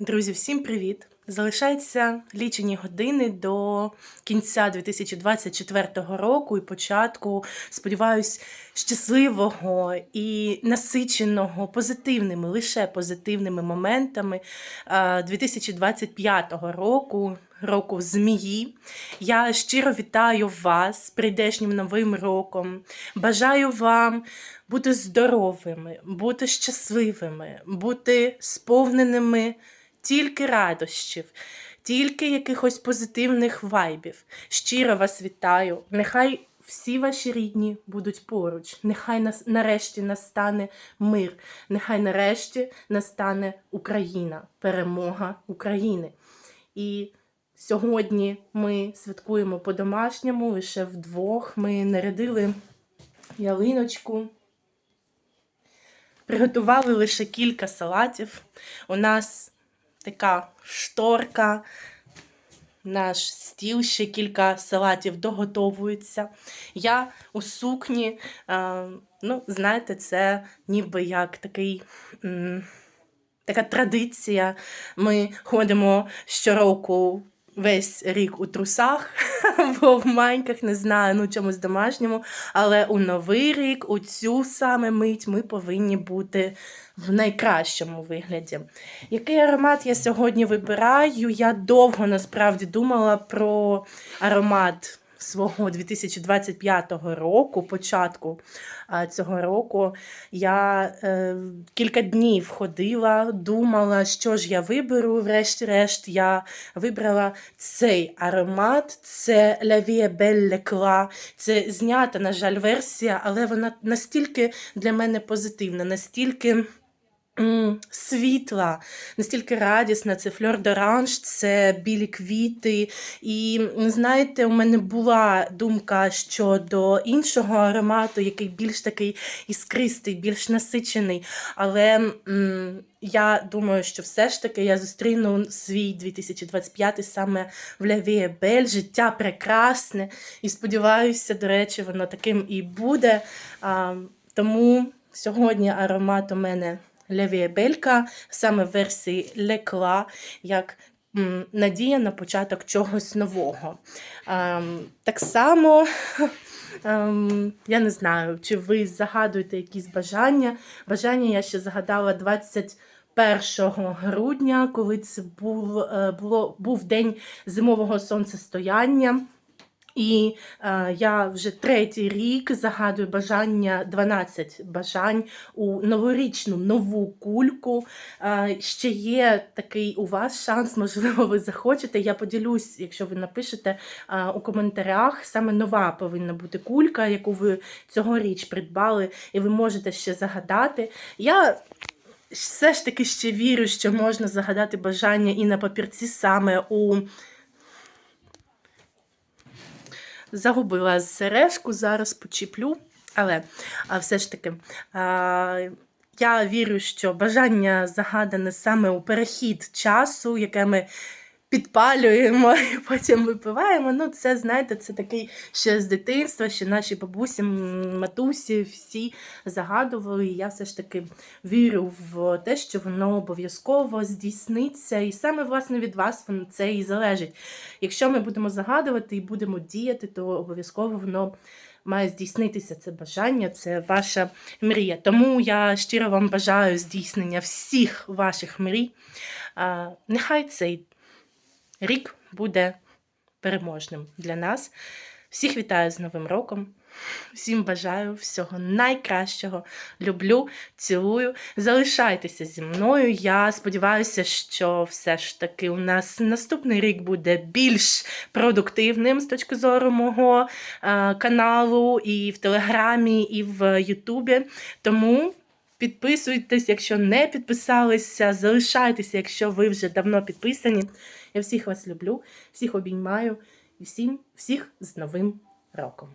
Друзі, всім привіт! Залишається лічені години до кінця 2024 року і початку, сподіваюсь, щасливого і насиченого позитивними, лише позитивними моментами 2025 року, року змії. Я щиро вітаю вас з прийдешнім новим роком. Бажаю вам бути здоровими, бути щасливими, бути сповненими тільки радощів, тільки якихось позитивних вайбів. Щиро вас вітаю. Нехай всі ваші рідні будуть поруч. Нехай нас нарешті настане мир. Нехай нарешті настане Україна, перемога України. І сьогодні ми святкуємо по-домашньому, лише вдвох. Ми нарядили ялиночку. Приготували лише кілька салатів. У нас така шторка, наш стіл, ще кілька салатів доготовується. Я у сукні, ну, знаєте, це ніби як такий. Така традиція. Ми ходимо щороку весь рік у трусах, або в маньках, не знаю, ну чомусь домашньому. Але у новий рік, у цю саме мить, ми повинні бути в найкращому вигляді. Який аромат я сьогодні вибираю? Я довго насправді думала про аромат. Свого 2025 року, початку цього року, я е, кілька днів ходила, думала, що ж я виберу. Врешті-решт, я вибрала цей аромат. Це La Vie Belle. Це знята, на жаль, версія, але вона настільки для мене позитивна, настільки. Світла, настільки радісна, це фльор d'orange, це білі квіти. І знаєте, у мене була думка щодо іншого аромату, який більш такий іскристий, більш насичений. Але м, я думаю, що все ж таки я зустріну свій 2025 саме в Vie Belle. Життя прекрасне. І сподіваюся, до речі, воно таким і буде. А, тому сьогодні аромат у мене Vie саме в версії Лекла, як надія на початок чогось нового. Ем, так само. Ем, я не знаю, чи ви загадуєте якісь бажання. Бажання я ще загадала 21 грудня, коли це був, е, було, був день зимового сонцестояння. І е, я вже третій рік загадую бажання 12 бажань у новорічну нову кульку. Е, ще є такий у вас шанс, можливо, ви захочете. Я поділюсь, якщо ви напишете е, у коментарях. Саме нова повинна бути кулька, яку ви цьогоріч придбали, і ви можете ще загадати. Я все ж таки ще вірю, що можна загадати бажання і на папірці саме у. Загубила сережку, зараз почіплю. Але а, все ж таки, а, я вірю, що бажання загадане саме у перехід часу, яке ми підпалюємо і потім випиваємо. Ну, це, знаєте, це такий ще з дитинства, ще наші бабусі, матусі, всі загадували. І я все ж таки вірю в те, що воно обов'язково здійсниться. І саме, власне, від вас воно це і залежить. Якщо ми будемо загадувати і будемо діяти, то обов'язково воно. Має здійснитися це бажання, це ваша мрія. Тому я щиро вам бажаю здійснення всіх ваших мрій. Нехай цей рік буде переможним для нас. Всіх вітаю з Новим роком. Всім бажаю всього найкращого. Люблю, цілую. Залишайтеся зі мною. Я сподіваюся, що все ж таки у нас наступний рік буде більш продуктивним з точки зору мого е, каналу і в Телеграмі, і в Ютубі. Тому. Підписуйтесь, якщо не підписалися, залишайтеся, якщо ви вже давно підписані. Я всіх вас люблю, всіх обіймаю і всім всіх з Новим роком.